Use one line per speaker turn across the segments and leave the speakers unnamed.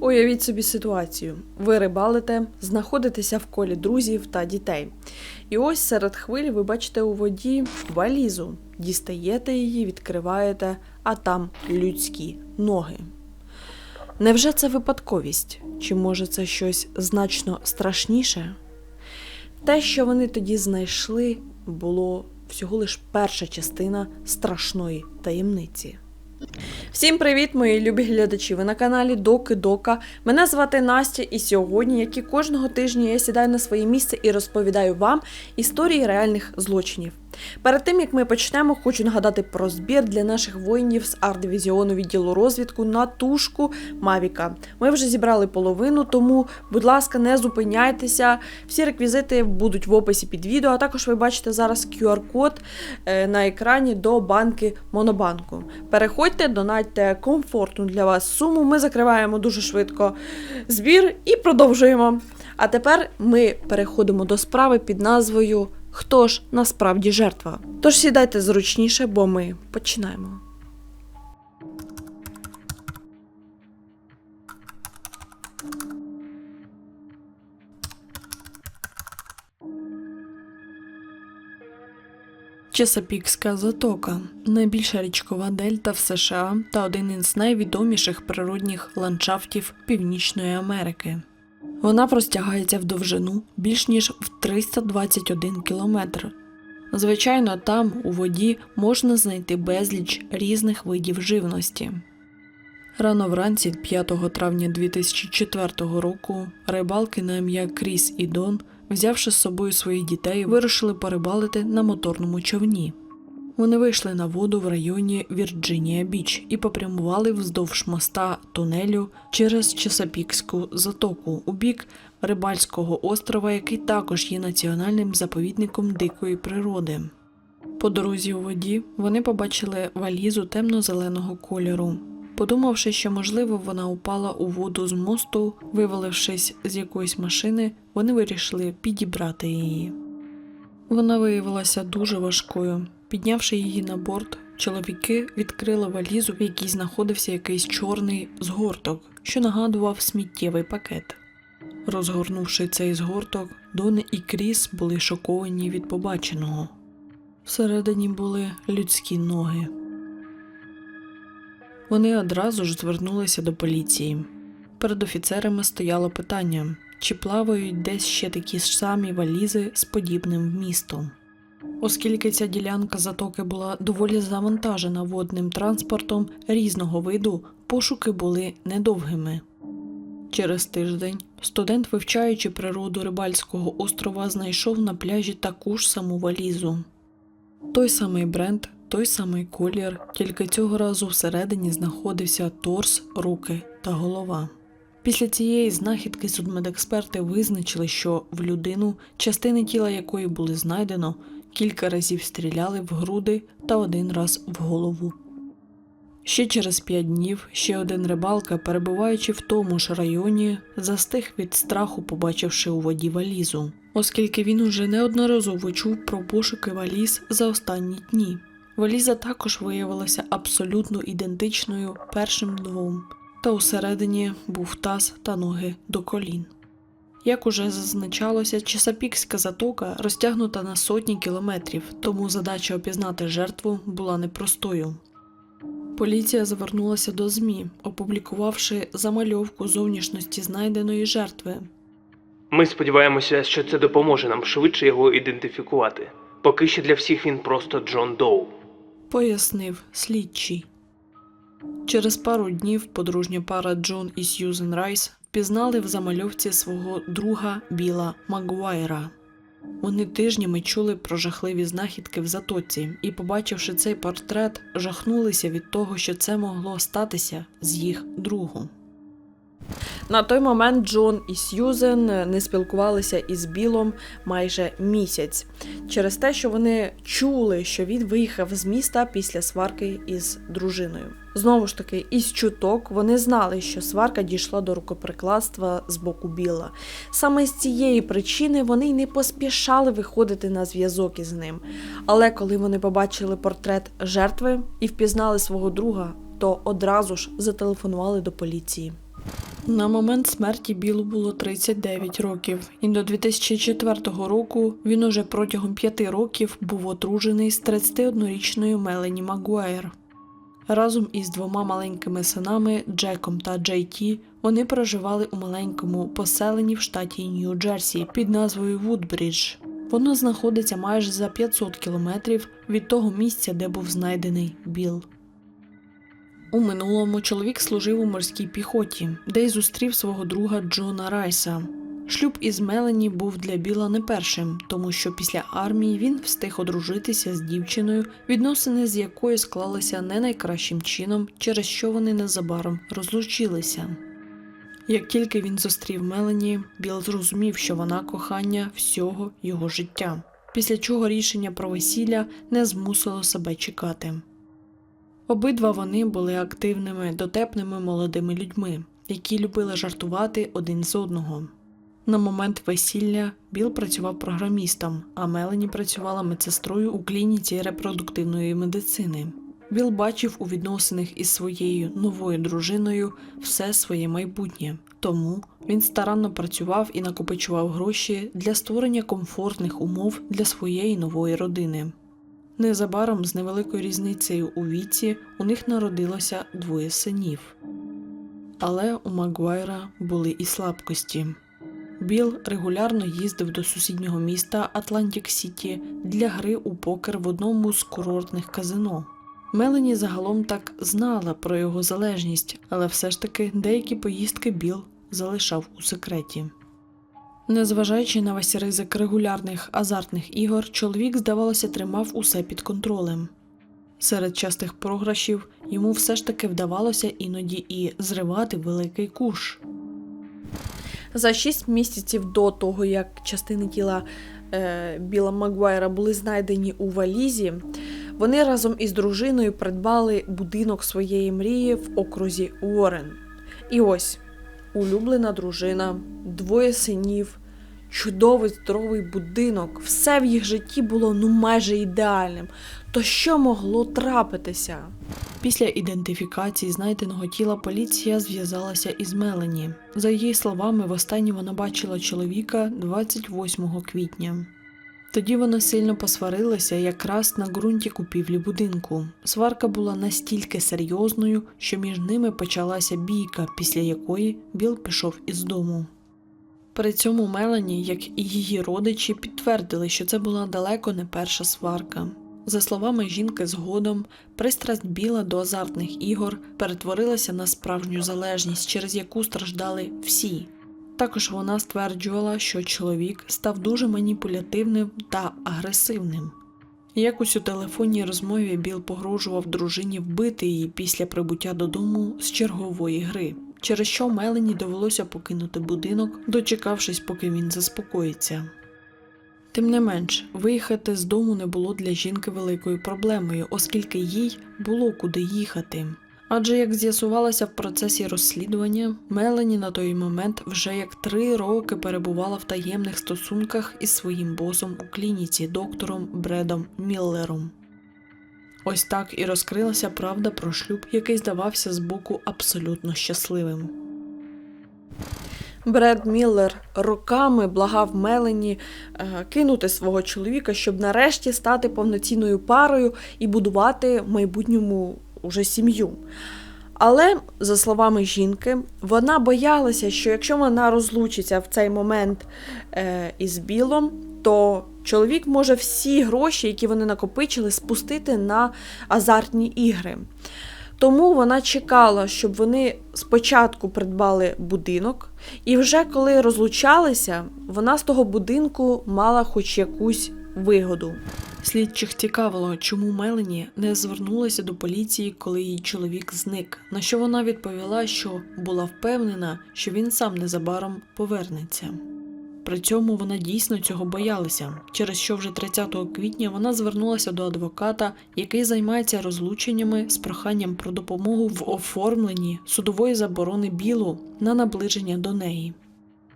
Уявіть собі ситуацію: ви рибалите, знаходитеся в колі друзів та дітей. І ось серед хвиль ви бачите у воді валізу. Дістаєте її, відкриваєте, а там людські ноги. Невже це випадковість? Чи може це щось значно страшніше? Те, що вони тоді знайшли, було всього лиш перша частина страшної таємниці. Всім привіт, мої любі глядачі! Ви на каналі Доки Дока. Мене звати Настя, і сьогодні, як і кожного тижня, я сідаю на своє місце і розповідаю вам історії реальних злочинів. Перед тим як ми почнемо, хочу нагадати про збір для наших воїнів з арт-дивізіону відділу розвідку на тушку Мавіка. Ми вже зібрали половину, тому, будь ласка, не зупиняйтеся. Всі реквізити будуть в описі під відео. А також ви бачите зараз QR-код е, на екрані до банки Монобанку. Переходьте, донатьте комфортну для вас суму. Ми закриваємо дуже швидко збір і продовжуємо. А тепер ми переходимо до справи під назвою Хто ж насправді жертва? Тож сідайте зручніше, бо ми починаємо. Чесапікська затока найбільша річкова дельта в США та один із найвідоміших природних ландшафтів Північної Америки. Вона простягається в довжину більш ніж в 321 кілометр. Звичайно, там у воді можна знайти безліч різних видів живності. Рано вранці 5 травня 2004 року рибалки на ім'я Кріс і Дон, взявши з собою своїх дітей, вирушили порибалити на моторному човні. Вони вийшли на воду в районі Вірджинія Біч і попрямували вздовж моста тунелю через Чесапікську затоку у бік Рибальського острова, який також є національним заповідником дикої природи. По дорозі у воді вони побачили валізу темно-зеленого кольору. Подумавши, що можливо вона упала у воду з мосту, вивалившись з якоїсь машини, вони вирішили підібрати її. Вона виявилася дуже важкою. Піднявши її на борт, чоловіки відкрили валізу, в якій знаходився якийсь чорний згорток, що нагадував сміттєвий пакет. Розгорнувши цей згорток, Дони і Кріс були шоковані від побаченого. Всередині були людські ноги. Вони одразу ж звернулися до поліції. Перед офіцерами стояло питання, чи плавають десь ще такі ж самі валізи з подібним вмістом. Оскільки ця ділянка затоки була доволі завантажена водним транспортом різного виду, пошуки були недовгими. Через тиждень студент, вивчаючи природу рибальського острова, знайшов на пляжі таку ж саму валізу. Той самий бренд, той самий колір, тільки цього разу всередині знаходився торс, руки та голова. Після цієї знахідки судмедексперти визначили, що в людину, частини тіла якої були знайдено, кілька разів стріляли в груди та один раз в голову. Ще через п'ять днів ще один рибалка, перебуваючи в тому ж районі, застиг від страху, побачивши у воді валізу, оскільки він уже неодноразово чув про пошуки валіз за останні дні. Валіза також виявилася абсолютно ідентичною першим двом, та усередині був таз та ноги до колін. Як уже зазначалося, Чесапікська затока розтягнута на сотні кілометрів, тому задача опізнати жертву була непростою. Поліція звернулася до ЗМІ, опублікувавши замальовку зовнішності знайденої жертви.
Ми сподіваємося, що це допоможе нам швидше його ідентифікувати. Поки що для всіх він просто Джон Доу.
пояснив слідчий. Через пару днів подружня пара Джон і Сьюзен Райс впізнали в замальовці свого друга Біла Магуайра. Вони тижнями чули про жахливі знахідки в затоці і, побачивши цей портрет, жахнулися від того, що це могло статися з їх другом. На той момент Джон і Сьюзен не спілкувалися із Білом майже місяць через те, що вони чули, що він виїхав з міста після сварки із дружиною. Знову ж таки, із чуток вони знали, що сварка дійшла до рукоприкладства з боку Біла. Саме з цієї причини вони й не поспішали виходити на зв'язок із ним. Але коли вони побачили портрет жертви і впізнали свого друга, то одразу ж зателефонували до поліції. На момент смерті Білу було 39 років, і до 2004 року він уже протягом п'яти років був одружений з 31-річною Мелені Магуайр. Разом із двома маленькими синами Джеком та Джей Ті вони проживали у маленькому поселенні в штаті Нью-Джерсі під назвою Вудбрідж. Воно знаходиться майже за 500 кілометрів від того місця, де був знайдений Біл. У минулому чоловік служив у морській піхоті, де й зустрів свого друга Джона Райса. Шлюб із Мелані був для Біла не першим, тому що після армії він встиг одружитися з дівчиною, відносини з якою склалися не найкращим чином, через що вони незабаром розлучилися. Як тільки він зустрів Мелані, Біл зрозумів, що вона кохання всього його життя, після чого рішення про весілля не змусило себе чекати. Обидва вони були активними, дотепними молодими людьми, які любили жартувати один з одного. На момент весілля Біл працював програмістом, а Мелані працювала медсестрою у клініці репродуктивної медицини. Біл бачив у відносинах із своєю новою дружиною все своє майбутнє, тому він старанно працював і накопичував гроші для створення комфортних умов для своєї нової родини. Незабаром з невеликою різницею у віці у них народилося двоє синів. Але у Магуайра були і слабкості. Біл регулярно їздив до сусіднього міста Атлантик Сіті для гри у покер в одному з курортних казино. Мелані загалом так знала про його залежність, але все ж таки деякі поїздки Біл залишав у секреті. Незважаючи на весь ризик регулярних азартних ігор, чоловік, здавалося, тримав усе під контролем. Серед частих програшів йому все ж таки вдавалося іноді і зривати великий куш. За шість місяців до того, як частини тіла е, Біла Магуайра були знайдені у валізі, вони разом із дружиною придбали будинок своєї мрії в окрузі Уоррен. І ось улюблена дружина, двоє синів, чудовий здоровий будинок. Все в їх житті було ну майже ідеальним. То що могло трапитися? Після ідентифікації знайденого тіла поліція зв'язалася із Мелані. За її словами, востаннє вона бачила чоловіка 28 квітня. Тоді вони сильно посварилися якраз на ґрунті купівлі будинку. Сварка була настільки серйозною, що між ними почалася бійка, після якої Біл пішов із дому. При цьому Мелані, як і її родичі, підтвердили, що це була далеко не перша сварка. За словами жінки, згодом пристрасть Біла до азартних ігор перетворилася на справжню залежність, через яку страждали всі. Також вона стверджувала, що чоловік став дуже маніпулятивним та агресивним. Якось у телефонній розмові Біл погрожував дружині вбити її після прибуття додому з чергової гри, через що Мелені довелося покинути будинок, дочекавшись, поки він заспокоїться. Тим не менш, виїхати з дому не було для жінки великою проблемою, оскільки їй було куди їхати. Адже, як з'ясувалося в процесі розслідування, Мелані на той момент вже як три роки перебувала в таємних стосунках із своїм босом у клініці, доктором Бредом Міллером. Ось так і розкрилася правда про шлюб, який здавався збоку абсолютно щасливим. Бред Міллер роками благав Мелені е, кинути свого чоловіка, щоб нарешті стати повноцінною парою і будувати в майбутньому уже сім'ю. Але, за словами жінки, вона боялася, що якщо вона розлучиться в цей момент е, із Білом, то чоловік може всі гроші, які вони накопичили, спустити на азартні ігри. Тому вона чекала, щоб вони спочатку придбали будинок, і вже коли розлучалися, вона з того будинку мала хоч якусь вигоду. Слідчих цікавило, чому Мелані не звернулася до поліції, коли її чоловік зник. На що вона відповіла, що була впевнена, що він сам незабаром повернеться. При цьому вона дійсно цього боялася, через що вже 30 квітня вона звернулася до адвоката, який займається розлученнями з проханням про допомогу в оформленні судової заборони білу на наближення до неї,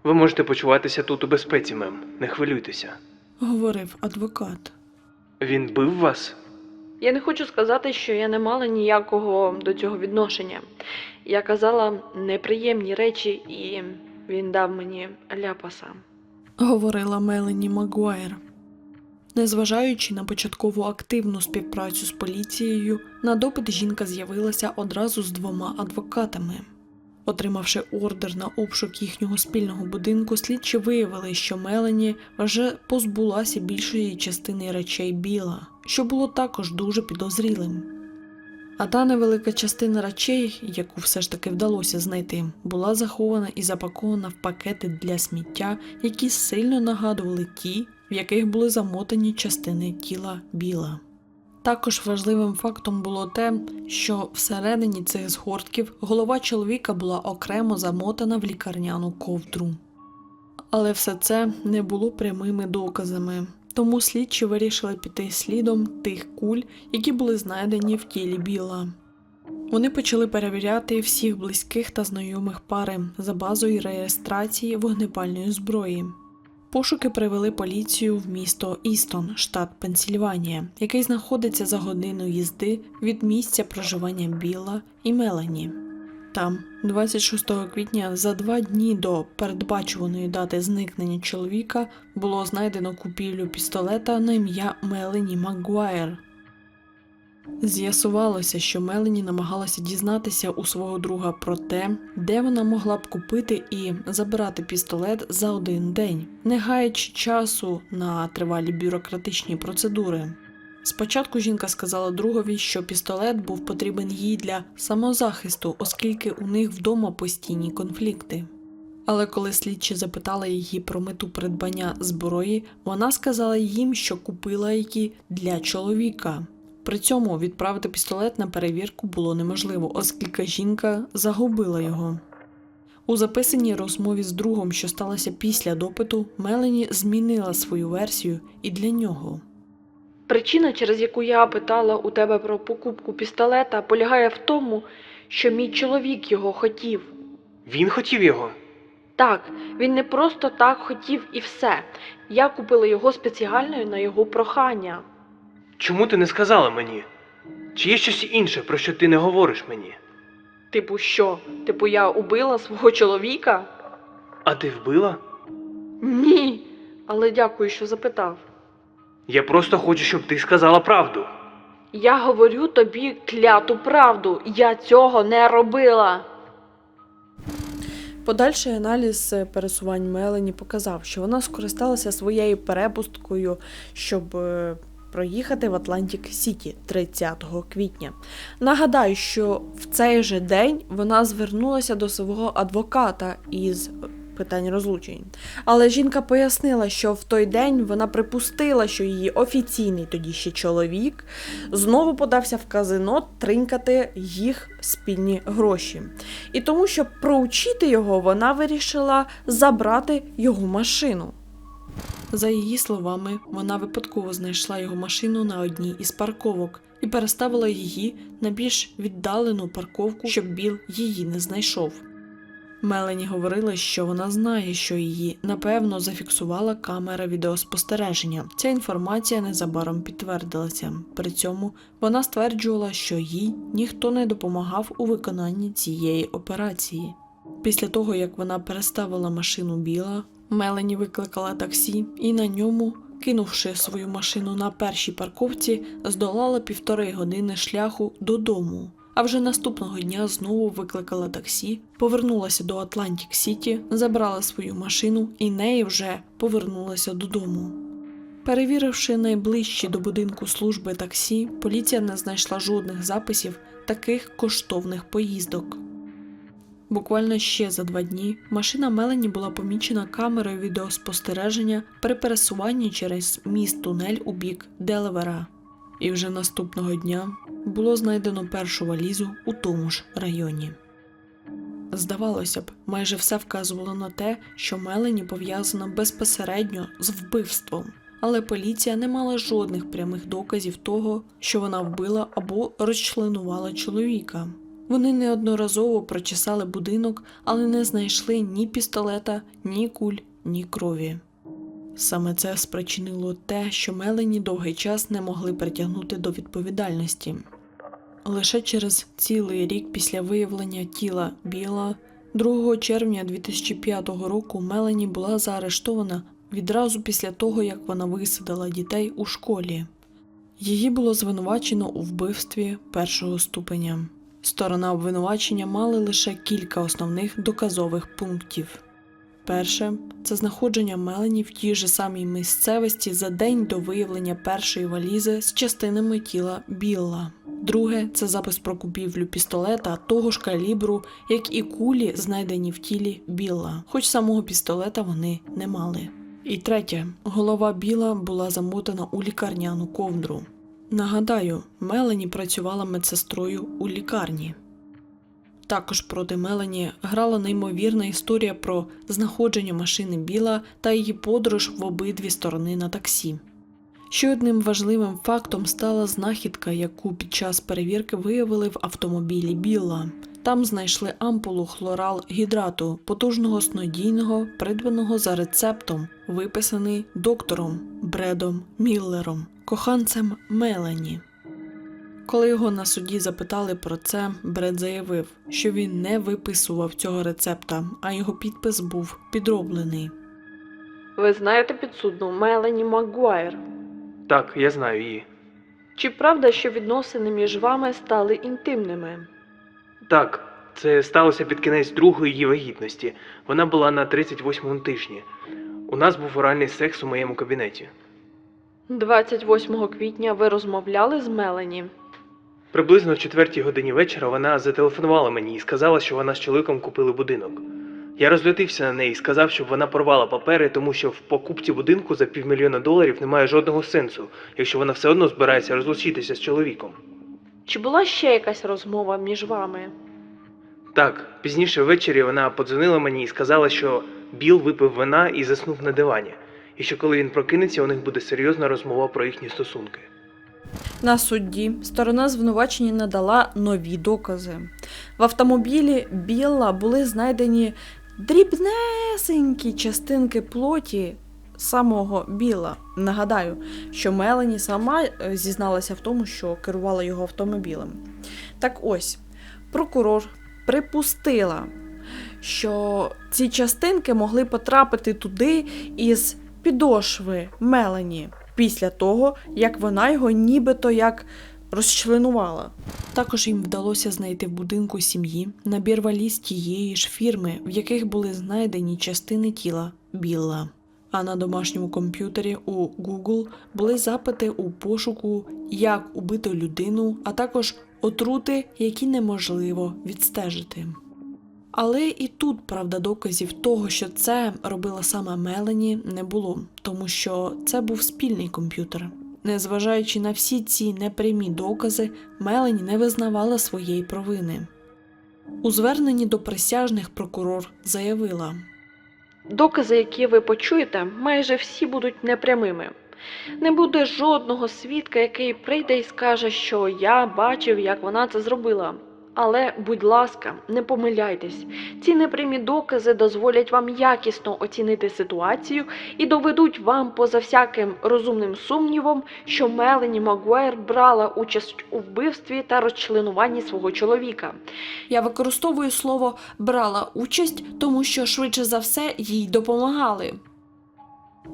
Ви можете почуватися тут у безпеці, мем. Не хвилюйтеся.
говорив адвокат.
Він бив вас?
Я не хочу сказати, що я не мала ніякого до цього відношення.
Я казала неприємні речі, і він дав мені ляпаса.
Говорила Мелані Магуайр. Незважаючи на початкову активну співпрацю з поліцією, на допит жінка з'явилася одразу з двома адвокатами. Отримавши ордер на обшук їхнього спільного будинку, слідчі виявили, що Мелані вже позбулася більшої частини речей Біла, що було також дуже підозрілим. А та невелика частина речей, яку все ж таки вдалося знайти, була захована і запакована в пакети для сміття, які сильно нагадували ті, в яких були замотані частини тіла біла. Також важливим фактом було те, що всередині цих згортків голова чоловіка була окремо замотана в лікарняну ковдру. Але все це не було прямими доказами, тому слідчі вирішили піти слідом тих куль, які були знайдені в тілі Біла. Вони почали перевіряти всіх близьких та знайомих пари за базою реєстрації вогнепальної зброї. Пошуки привели поліцію в місто Істон, штат Пенсільванія, який знаходиться за годину їзди від місця проживання Біла і Мелані. Там, 26 квітня, за два дні до передбачуваної дати зникнення чоловіка, було знайдено купівлю пістолета на ім'я Мелані Макгуайр. З'ясувалося, що Мелані намагалася дізнатися у свого друга про те, де вона могла б купити і забрати пістолет за один день, не гаючи часу на тривалі бюрократичні процедури. Спочатку жінка сказала другові, що пістолет був потрібен їй для самозахисту, оскільки у них вдома постійні конфлікти. Але коли слідчі запитали її про мету придбання зброї, вона сказала їм, що купила її для чоловіка. При цьому відправити пістолет на перевірку було неможливо, оскільки жінка загубила його. У записаній розмові з другом, що сталося після допиту, Мелані змінила свою версію і для нього.
Причина, через яку я питала у тебе про покупку пістолета, полягає в тому, що мій чоловік його хотів.
Він хотів його.
Так, він не просто так хотів і все. Я купила його спеціально на його прохання.
Чому ти не сказала мені? Чи є щось інше, про що ти не говориш мені?
Типу, що? Типу, я убила свого чоловіка?
А ти вбила?
Ні. Але дякую, що запитав.
Я просто хочу, щоб ти сказала правду.
Я говорю тобі кляту правду. Я цього не робила.
Подальший аналіз е, пересувань Мелані показав, що вона скористалася своєю перепусткою, щоб е, проїхати в Атлантик Сіті 30 квітня. Нагадаю, що в цей же день вона звернулася до свого адвоката із питань розлучень. Але жінка пояснила, що в той день вона припустила, що її офіційний тоді ще чоловік знову подався в казино тринькати їх спільні гроші. І тому, щоб проучити його, вона вирішила забрати його машину. За її словами, вона випадково знайшла його машину на одній із парковок і переставила її на більш віддалену парковку, щоб Біл її не знайшов. Мелані говорила, що вона знає, що її напевно зафіксувала камера відеоспостереження. Ця інформація незабаром підтвердилася. При цьому вона стверджувала, що їй ніхто не допомагав у виконанні цієї операції. Після того, як вона переставила машину біла, Мелані викликала таксі і на ньому, кинувши свою машину на першій парковці, здолала півтори години шляху додому. А вже наступного дня знову викликала таксі, повернулася до Атлантик Сіті, забрала свою машину і нею вже повернулася додому. Перевіривши найближчі до будинку служби таксі, поліція не знайшла жодних записів таких коштовних поїздок. Буквально ще за два дні машина Мелані була помічена камерою відеоспостереження при пересуванні через міст тунель у бік Делавера. І вже наступного дня було знайдено першу валізу у тому ж районі. Здавалося б, майже все вказувало на те, що Мелані пов'язана безпосередньо з вбивством, але поліція не мала жодних прямих доказів того, що вона вбила або розчленувала чоловіка. Вони неодноразово прочесали будинок, але не знайшли ні пістолета, ні куль, ні крові. Саме це спричинило те, що Мелані довгий час не могли притягнути до відповідальності. Лише через цілий рік після виявлення тіла Біла, 2 червня 2005 року Мелані була заарештована відразу після того, як вона висадила дітей у школі. Її було звинувачено у вбивстві першого ступеня. Сторона обвинувачення мали лише кілька основних доказових пунктів. Перше це знаходження Мелані в тій же самій місцевості за день до виявлення першої валізи з частинами тіла Білла. Друге це запис про купівлю пістолета того ж калібру, як і кулі, знайдені в тілі Білла, хоч самого пістолета вони не мали. І третє, голова Біла була замотана у лікарняну ковдру. Нагадаю, Мелані працювала медсестрою у лікарні. Також проти Мелані грала неймовірна історія про знаходження машини Біла та її подорож в обидві сторони на таксі. Ще одним важливим фактом стала знахідка, яку під час перевірки виявили в автомобілі Білла. Там знайшли ампулу хлорал гідрату, потужного снодійного, придбаного за рецептом, виписаний доктором Бредом Міллером, коханцем Мелані. Коли його на суді запитали про це, Бред заявив, що він не виписував цього рецепта, а його підпис був підроблений.
Ви знаєте підсудну Мелані Магуайр?
Так, я знаю її.
Чи правда, що відносини між вами стали інтимними?
Так, це сталося під кінець другої її вагітності. Вона була на 38-му тижні. У нас був оральний секс у моєму кабінеті.
28 квітня ви розмовляли з Мелані?
Приблизно о 4 годині вечора вона зателефонувала мені і сказала, що вона з чоловіком купили будинок. Я розлютився на неї і сказав, щоб вона порвала папери, тому що в покупці будинку за півмільйона доларів немає жодного сенсу, якщо вона все одно збирається розлучитися з чоловіком.
Чи була ще якась розмова між вами?
Так, пізніше ввечері вона подзвонила мені і сказала, що Біл випив вина і заснув на дивані, і що коли він прокинеться, у них буде серйозна розмова про їхні стосунки.
На судді сторона звинувачення надала нові докази. В автомобілі Білла були знайдені дрібнесенькі частинки плоті самого Біла. Нагадаю, що Мелані сама е, зізналася в тому, що керувала його автомобілем. Так ось, прокурор припустила, що ці частинки могли потрапити туди із підошви Мелані після того, як вона його нібито як розчленувала. Також їм вдалося знайти в будинку сім'ї набір валіз тієї ж фірми, в яких були знайдені частини тіла Білла. А на домашньому комп'ютері у Google були запити у пошуку, як убити людину, а також отрути, які неможливо відстежити. Але і тут, правда, доказів того, що це робила саме Мелані, не було, тому що це був спільний комп'ютер. Незважаючи на всі ці непрямі докази, Мелані не визнавала своєї провини. У зверненні до присяжних прокурор заявила:
Докази, які ви почуєте, майже всі будуть непрямими. Не буде жодного свідка, який прийде і скаже, що я бачив, як вона це зробила. Але, будь ласка, не помиляйтесь. Ці непрямі докази дозволять вам якісно оцінити ситуацію і доведуть вам поза всяким розумним сумнівом, що Мелані Магуайр брала участь у вбивстві та розчленуванні свого чоловіка.
Я використовую слово брала участь, тому що швидше за все їй допомагали.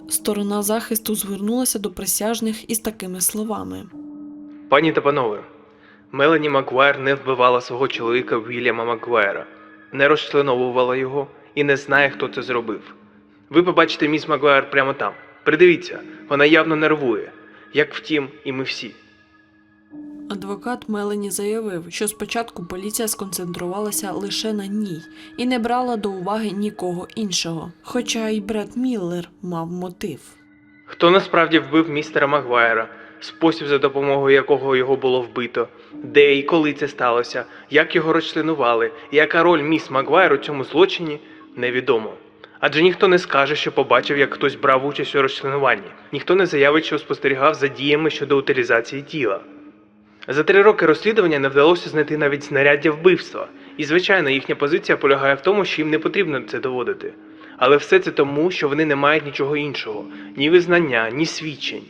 Сторона захисту звернулася до присяжних із такими словами.
Пані та панове, Мелані Макгуайр не вбивала свого чоловіка Вільяма Макгуайра, не розчленовувала його і не знає, хто це зробив. Ви побачите міс Макгуайр прямо там. Придивіться, вона явно нервує, як втім, і ми всі.
Адвокат Мелані заявив, що спочатку поліція сконцентрувалася лише на ній і не брала до уваги нікого іншого, хоча й Бред Міллер мав мотив.
Хто насправді вбив містера Магуайра, спосіб, за допомогою якого його було вбито, де і коли це сталося, як його розчленували, яка роль міс Магуайр у цьому злочині, невідомо. Адже ніхто не скаже, що побачив, як хтось брав участь у розчленуванні, ніхто не заявить, що спостерігав за діями щодо утилізації тіла. За три роки розслідування не вдалося знайти навіть знаряддя вбивства, і звичайно, їхня позиція полягає в тому, що їм не потрібно це доводити. Але все це тому, що вони не мають нічого іншого, ні визнання, ні свідчень.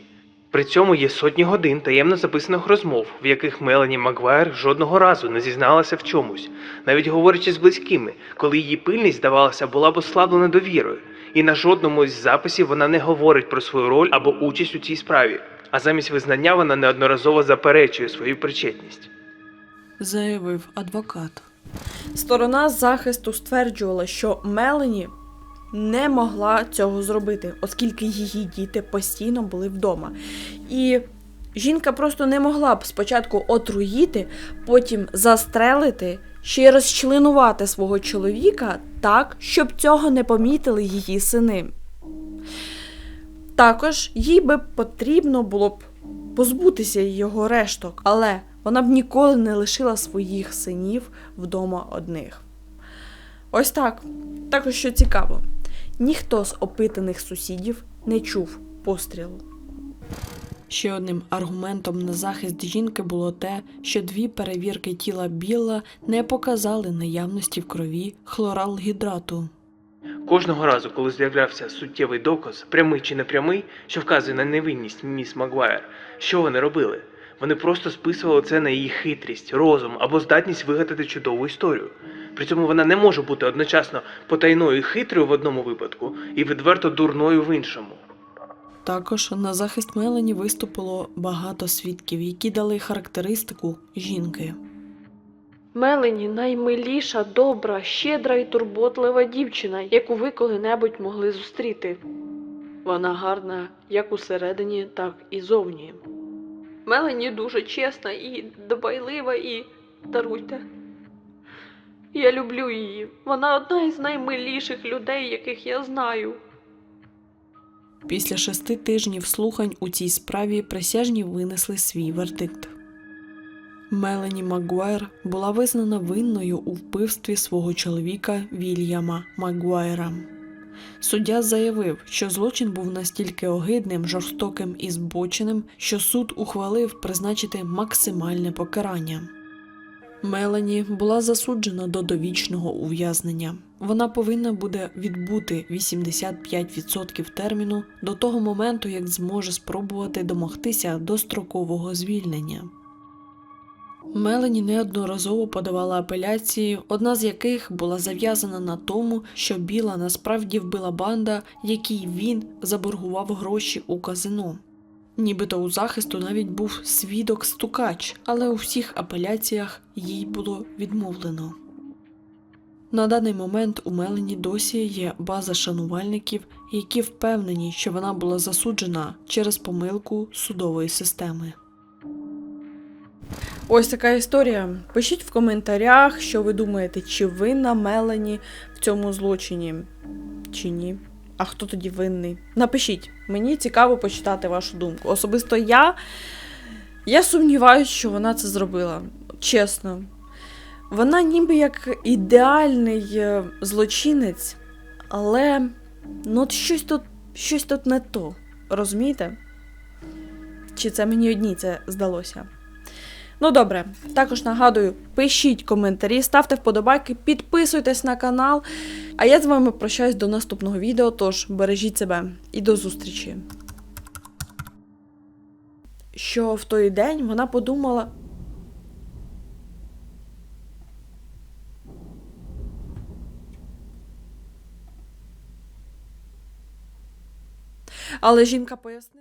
При цьому є сотні годин таємно записаних розмов, в яких Мелані Магуайр жодного разу не зізналася в чомусь, навіть говорячи з близькими, коли її пильність, здавалося, була б ослаблена довірою, і на жодному із записів вона не говорить про свою роль або участь у цій справі, а замість визнання вона неодноразово заперечує свою причетність.
заявив адвокат.
Сторона захисту стверджувала, що Мелані не могла цього зробити, оскільки її діти постійно були вдома. І жінка просто не могла б спочатку отруїти, потім застрелити, ще й розчленувати свого чоловіка так, щоб цього не помітили її сини. Також їй би потрібно було б позбутися його решток, але вона б ніколи не лишила своїх синів вдома одних. Ось так. Також що цікаво, ніхто з опитаних сусідів не чув пострілу.
Ще одним аргументом на захист жінки було те, що дві перевірки тіла Білла не показали наявності в крові хлоралгідрату.
Кожного разу, коли з'являвся суттєвий доказ, прямий чи непрямий, що вказує на невинність міс Магуайр, що вони робили? Вони просто списували це на її хитрість, розум або здатність вигадати чудову історію. При цьому вона не може бути одночасно потайною і хитрою в одному випадку і відверто дурною в іншому.
Також на захист Мелані виступило багато свідків, які дали характеристику жінки.
Мелені наймиліша, добра, щедра і турботлива дівчина, яку ви коли-небудь могли зустріти. Вона гарна як усередині, так і зовні. Мелені дуже чесна і дбайлива і даруйте. Я люблю її. Вона одна із наймиліших людей, яких я знаю.
Після шести тижнів слухань у цій справі присяжні винесли свій вердикт. Мелані Магуайр була визнана винною у вбивстві свого чоловіка Вільяма Магуайра. Суддя заявив, що злочин був настільки огидним, жорстоким і збоченим, що суд ухвалив призначити максимальне покарання. Мелані була засуджена до довічного ув'язнення. Вона повинна буде відбути 85% терміну до того моменту, як зможе спробувати домогтися дострокового звільнення. Мелані неодноразово подавала апеляції, одна з яких була зав'язана на тому, що Біла насправді вбила банда, якій він заборгував гроші у казино. Нібито у захисту навіть був свідок-стукач, але у всіх апеляціях їй було відмовлено. На даний момент у Мелані досі є база шанувальників, які впевнені, що вона була засуджена через помилку судової системи.
Ось така історія. Пишіть в коментарях, що ви думаєте, чи винна Мелані в цьому злочині, чи ні. А хто тоді винний? Напишіть, мені цікаво почитати вашу думку. Особисто я, я сумніваюся, що вона це зробила. Чесно. Вона ніби як ідеальний е, злочинець, але ну от щось тут, щось тут не то. Розумієте? Чи це мені одній це здалося? Ну добре, також нагадую, пишіть коментарі, ставте вподобайки, підписуйтесь на канал. А я з вами прощаюсь до наступного відео, тож бережіть себе і до зустрічі. Що в той день вона подумала. Але жінка пояснила.